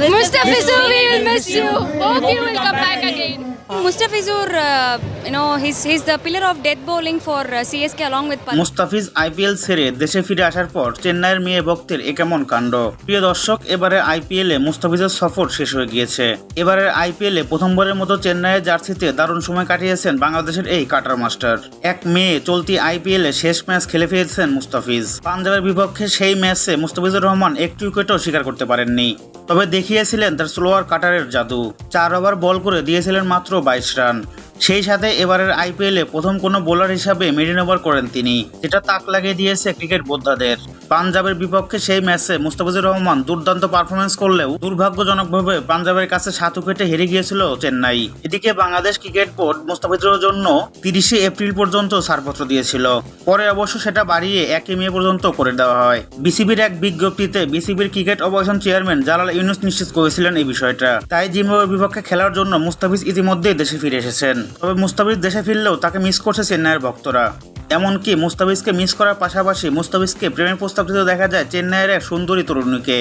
Mustafizur, we will miss you. Hope you will come back again. Mustafizur, uh, you know, he's he's the pillar of death bowling for uh, CSK along with Pal- Mustafiz IPL ছেড়ে দেশে ফিরে আসার পর চেন্নাইয়ের মেয়ে ভক্তের এ কেমন কাণ্ড? প্রিয় দর্শক এবারে আইপিএলে মুস্তাফিজের সফর শেষ হয়ে গিয়েছে। এবারের আইপিএলে প্রথমবারের মতো চেন্নাইয়ের জার্সিতে দারুণ সময় কাটিয়েছেন বাংলাদেশের এই কাটার মাস্টার। এক মেয়ে চলতি আইপিএলে শেষ ম্যাচ খেলে ফিরেছেন মুস্তাফিজ। পাঞ্জাবের বিপক্ষে সেই ম্যাচে মুস্তাফিজুর রহমান একটু উইকেটও স্বীকার করতে পারেননি। তবে দেখিয়েছিলেন তার স্লোয়ার কাটারের জাদু। চার ওভার বল করে দিয়েছিলেন মাত্র বাইশ রান। সেই সাথে এবারের আইপিএলে প্রথম কোনো বোলার হিসাবে মেডিন ওভার করেন তিনি। যেটা তাক লাগিয়ে দিয়েছে ক্রিকেট বোদ্ধাদের। পাঞ্জাবের বিপক্ষে সেই ম্যাচে মুস্তাফিজুর রহমান দুর্দান্ত পারফরমেন্স করলেও দুর্ভাগ্যজনকভাবে পাঞ্জাবের কাছে সাত উইকেটে হেরে গিয়েছিল চেন্নাই। এদিকে বাংলাদেশ ক্রিকেট বোর্ড মুস্তাফিজুরের জন্য তিরিশে এপ্রিল পর্যন্ত ছাড়পত্র দিয়েছিল। পরে অবশ্য সেটা বাড়িয়ে একই মে পর্যন্ত করে দেওয়া হয়। বিসিবির এক বিজ্ঞপ্তিতে বিসিবির cricket operation chairman Jalal Yunus নিশ্চিত করেছিলেন এই বিষয়টা। তাই জিম্বাবুয়ের বিপক্ষে খেলার জন্য মুস্তাফিজ ইতিমধ্যেই দেশে ফিরে এসেছেন। তবে মুস্তাফিজ দেশে ফিরলেও তাকে মিস করছে চেন্নাইয়ের ভক্তরা। এমনকি মুস্তাফিজকে মিস করার পাশাপাশি মুস্তাফিজকে প্রেমের প্রস্তাব দিতে দেখা যায় চেন্নাইয়ের এক সুন্দরী তরুণীকে।